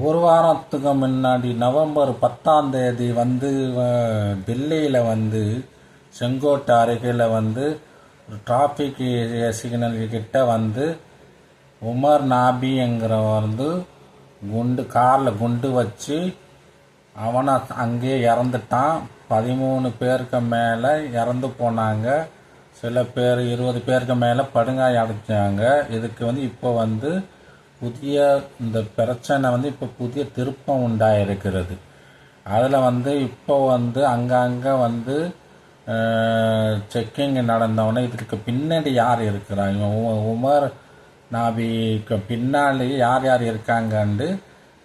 ஒரு வாரத்துக்கு முன்னாடி நவம்பர் பத்தாம் தேதி வந்து டெல்லியில் வந்து செங்கோட்டை அருகில் வந்து டிராஃபிக் சிக்னல் கிட்ட வந்து உமர் நாபிங்கிறவன் வந்து குண்டு காரில் குண்டு வச்சு அவனை அங்கேயே இறந்துட்டான். பதிமூணு பேருக்கு மேலே இறந்து போனாங்க. சில பேர் இருபது பேருக்கு மேலே படுங்காய் அடைச்சாங்க. இதுக்கு வந்து இப்போ வந்து புதிய இந்த பிரச்சனை வந்து இப்போ புதிய திருப்பம் உண்டாயிருக்கிறது. அதில் வந்து இப்போ வந்து அங்கங்கே வந்து செக்கிங் நடந்தவொடனே இதுக்கு பின்னாடி யார் இருக்கிறாங்க உமர் நாபிக்கு பின்னாடி யார் யார் இருக்காங்கன்னு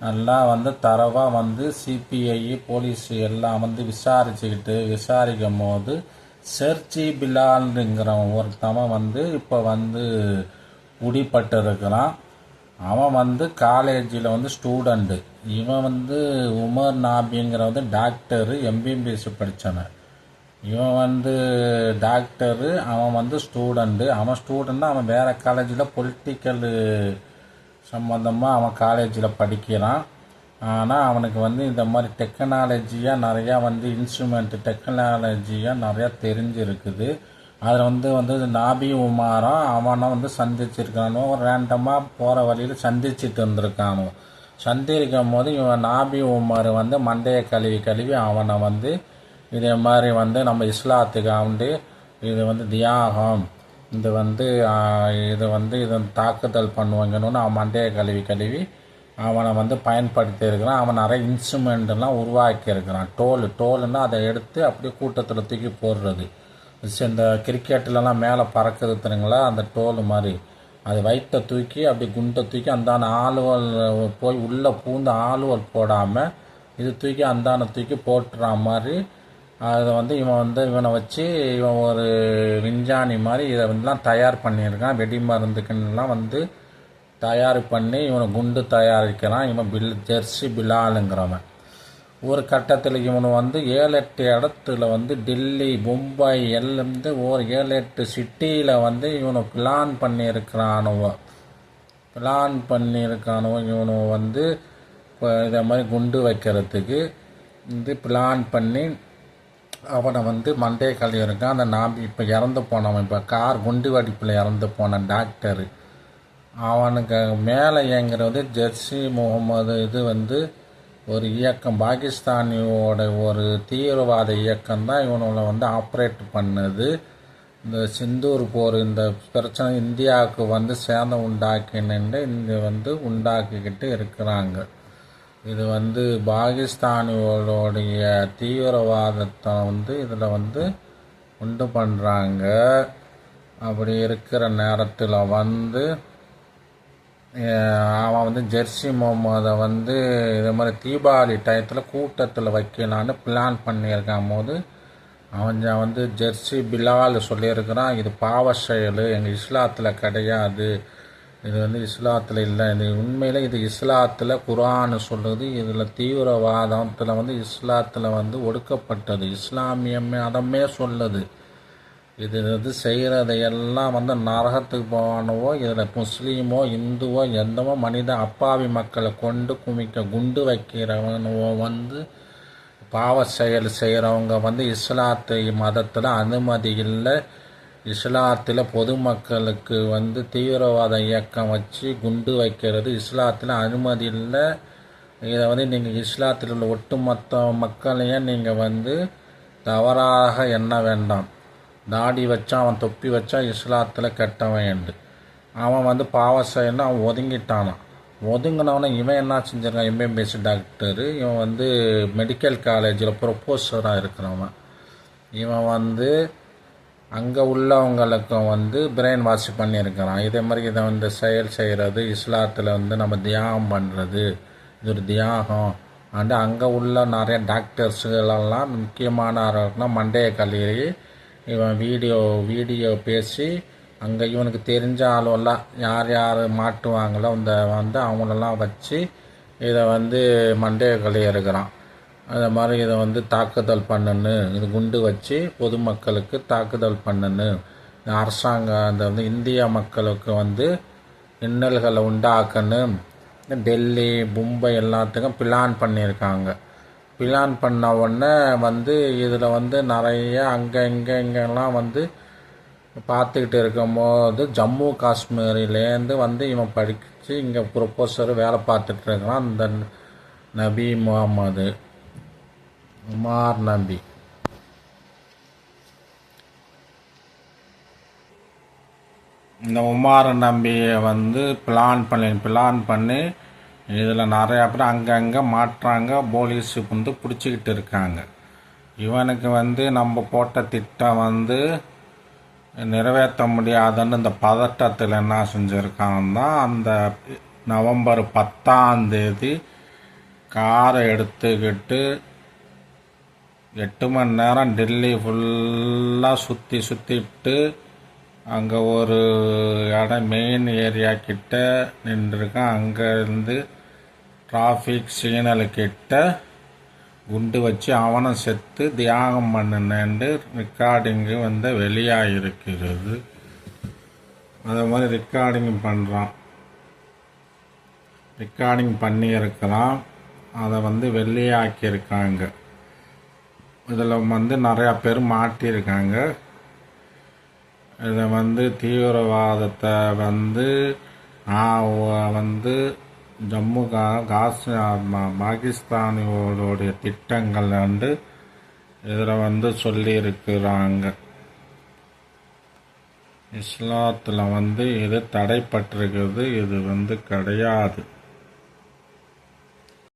நல்லா வந்து தரவாக வந்து சிபிஐ போலீஸ் எல்லாம் வந்து விசாரிச்சுக்கிட்டு விசாரிக்கும் போது செர்ச்சி பிலால்ங்கிற ஒருத்தவன் வந்து இப்போ வந்து பிடிப்பட்டிருக்கிறான் அவன் வந்து காலேஜில் வந்து ஸ்டூடெண்ட்டு இவன் வந்து உமர் நாபிங்கிற வந்து டாக்டரு எம்பிபிஎஸ் படித்தவன் இவன் வந்து டாக்டரு அவன் வந்து ஸ்டூடெண்ட்டு அவன் ஸ்டூடெண்ட்னா அவன் வேறு காலேஜில் பொலிட்டிக்கல் சம்மந்தமாக அவன் காலேஜில் படிக்கிறான். ஆனால் அவனுக்கு வந்து இந்த மாதிரி டெக்னாலஜியாக நிறையா வந்து இன்ஸ்ட்ருமெண்ட் டெக்னாலஜியாக நிறையா தெரிஞ்சிருக்குது. அதில் வந்து வந்து நாபி உமாரம் அவனை வந்து சந்திச்சிருக்கானோ ரேண்டமாக போகிற வழியில் சந்திச்சிட்டு இருந்திருக்கானோ. சந்திருக்கும் போது இவன் நாபி உமார் வந்து மண்டையை கழுவி கழுவி அவனை வந்து இதே மாதிரி வந்து நம்ம இஸ்லாத்துக்கு ஆண்டு இது வந்து தியாகம் இது வந்து இது வந்து இது தாக்குதல் பண்ணுவாங்கன்னு அவன் மண்டையை கழுவி கழுவி அவனை வந்து பயன்படுத்தி இருக்கிறான். அவன் நிறைய இன்ஸ்ட்ருமெண்ட்லாம் உருவாக்கி இருக்கிறான். டோல் டோலுன்னா அதை எடுத்து அப்படியே கூட்டத்தில் தூக்கி போடுறது. இந்த கிரிக்கெட்லலாம் மேலே பறக்குது தெரியுங்களா? அந்த டோல் மாதிரி. அது வயிற்றை தூக்கி அப்படி குண்டை தூக்கி அந்தான ஆளுவல் போய் உள்ளே பூந்து ஆளுவல் போடாமல் இது தூக்கி அந்தான தூக்கி போட்டுற மாதிரி அதை வந்து இவன் வந்து இவனை வச்சு இவன் ஒரு விஞ்ஞானி மாதிரி இதை வந்துலாம் தயார் பண்ணியிருக்கான். வெடி மருந்துக்குன்னெலாம் வந்து தயார் பண்ணி இவனை குண்டு தயாரிக்கிறான் இவன் பில் ஜெர்சி பிலாலுங்கிறவன். ஒரு கட்டத்தில் இவனு வந்து ஏழு எட்டு இடத்துல வந்து டெல்லி மும்பை எல்லாம் ஒரு ஏழு எட்டு சிட்டியில் வந்து இவனை பிளான் பண்ணியிருக்கிறானுவ. பிளான் பண்ணியிருக்கானுவ இவனு வந்து இப்போ இதை மாதிரி குண்டு வைக்கிறதுக்கு. வந்து பிளான் பண்ணி அவனை வந்து மண்டே கழுவி இருக்கான் அந்த நாம் இப்போ இறந்து போனவன். இப்போ கார் குண்டு வெடிப்பில் இறந்து போன டாக்டரு அவனுக்கு மேலே இயங்குறது ஜெர்சி முகமது இது வந்து ஒரு இயக்கம் பாகிஸ்தானியோட ஒரு தீவிரவாத இயக்கம் தான் இவனோட வந்து ஆப்ரேட் பண்ணுது. இந்த சிந்தூர் போர் இந்த பிரச்சனை இந்தியாவுக்கு வந்து சேதம் உண்டாக்கின்னு இங்கே வந்து உண்டாக்கிக்கிட்டு இருக்கிறாங்க. இது வந்து பாகிஸ்தானியோடைய தீவிரவாதத்தை வந்து இதில் வந்து உண்டு பண்ணுறாங்க அப்படி இருக்கிற நேரத்தில் வந்து அவன் வந்து ஜெர்சி முகமதை வந்து இது மாதிரி தீபாவளி டயத்தில் கூட்டத்தில் வைக்கலான்னு பிளான் பண்ணியிருக்கான். போது அவன் வந்து ஜெர்சி பிலால் சொல்லியிருக்கிறான் இது பாவ செயல் எங்கள் இஸ்லாத்தில் கிடையாது. இது வந்து இஸ்லாத்தில் இல்லை. இது உண்மையில் இது இஸ்லாத்தில் குரான் சொல்லுது இதில் தீவிரவாதத்தில் வந்து இஸ்லாத்தில் வந்து ஒடுக்கப்பட்டது. இஸ்லாமிய மதமே சொல்லுது. இது வந்து செய்கிறதையெல்லாம் வந்து நரகத்துக்கு போகணுவோ இதில் முஸ்லீமோ இந்துவோ எந்தவோ மனித அப்பாவி மக்களை கொண்டு குமிக்க குண்டு வைக்கிறவனுவோ வந்து பாவ செயல் செய்கிறவங்க வந்து இஸ்லாத்து மதத்தில் அனுமதி இல்லை. இஸ்லாத்தில் பொதுமக்களுக்கு வந்து தீவிரவாத இயக்கம் வச்சு குண்டு வைக்கிறது இஸ்லாத்தில் அனுமதி இல்லை. இதை வந்து நீங்கள் இஸ்லாத்தில் உள்ள ஒட்டுமொத்த மக்களையும் நீங்கள் வந்து தவறாக எண்ண வேண்டாம். தாடி வச்சா அவன் தொப்பி வச்சா இஸ்லாத்தில் கெட்டவன் என்று. அவன் வந்து பாவம் செயல்னு அவன் ஒதுங்கிட்டானான் ஒதுங்கினவனே இவன் என்ன செஞ்சிருக்கான்? MBBS doctor. இவன் வந்து மெடிக்கல் காலேஜில் ப்ரொஃபஸராக இருக்கிறவன். இவன் வந்து அங்கே உள்ளவங்களுக்கும் வந்து பிரெயின் வாஷ் பண்ணியிருக்கிறான். இதே மாதிரி இதை வந்து செயல் செய்கிறது இஸ்லாத்தில் வந்து நம்ம தியாகம் பண்ணுறது இது ஒரு தியாகம். அண்டு அங்கே உள்ள நிறைய டாக்டர்ஸுகளெல்லாம் முக்கியமானவர்கள்னால் மண்டையை கழுவி இவன் வீடியோ வீடியோ பேசி அங்கே இவனுக்கு தெரிஞ்ச ஆளுவெல்லாம் யார் யார் மாட்டுவாங்களோ அந்த வந்து அவங்களெல்லாம் வச்சு இதை வந்து மண்டைய கலையறுக்கிறான் இருக்கிறான். அது மாதிரி இதை வந்து தாக்குதல் பண்ணனு இது குண்டு வச்சு பொதுமக்களுக்கு தாக்குதல் பண்ணனு அரசாங்கம் அந்த வந்து இந்திய மக்களுக்கு வந்து இன்னல்களை உண்டாக்கணும் டெல்லி மும்பை எல்லாத்துக்கும் பிளான் பண்ணியிருக்காங்க. பிளான் பண்ண உடனே வந்து இதில் வந்து நிறைய அங்கே இங்கே இங்கெல்லாம் வந்து பார்த்துக்கிட்டு இருக்கும்போது ஜம்மு காஷ்மீரிலேருந்து வந்து இவன் படித்து இங்கே ப்ரொஃபஸர் வேலை பார்த்துட்டு இருக்கிறான் அந்த நபி முகமது உமார் நபி. இந்த உமார் நம்பியை வந்து பிளான் பண்ணி பிளான் பண்ணி இதில் நிறையா பேர் அங்கங்கே மாட்டுறாங்க போலீஸுக்கு வந்து பிடிச்சிக்கிட்டு இருக்காங்க. இவனுக்கு வந்து நம்ம போட்ட திட்டம் வந்து நிறைவேற்ற முடியாதுன்னு இந்த பதட்டத்தில் என்ன செஞ்சுருக்காங்கன்னா அந்த நவம்பர் பத்தாம் தேதி காரை எடுத்துக்கிட்டு எட்டு மணி நேரம் டெல்லி ஃபுல்லாக சுற்றி சுற்றிட்டு அங்கே ஒரு இடம் மெயின் ஏரியா கிட்ட நின்றுருக்கான். அங்கேருந்து டிராஃபிக் சிக்னல் கிட்ட குண்டு வச்சு அவனும் செத்து தியாகம் பண்ணினேன்ட்டு ரெக்கார்டிங்கு வந்து வெளியாகிருக்கிறது அதே மாதிரி ரெக்கார்டிங் பண்ணுறான் ரெக்கார்டிங் பண்ணியிருக்கிறான் அதை வந்து வெளியாக்கியிருக்காங்க. இதில் வந்து நிறையா பேர் மாட்டியிருக்காங்க. இதை வந்து தீவிரவாதத்தை வந்து வந்து ஜம்மு கா காசு பாகிஸ்தானியோடைய திட்டங்கள் வந்து இதில் வந்து சொல்லியிருக்கிறாங்க. இஸ்லாத்தில் வந்து இது தடைப்பட்டிருக்கிறது இது வந்து கிடையாது.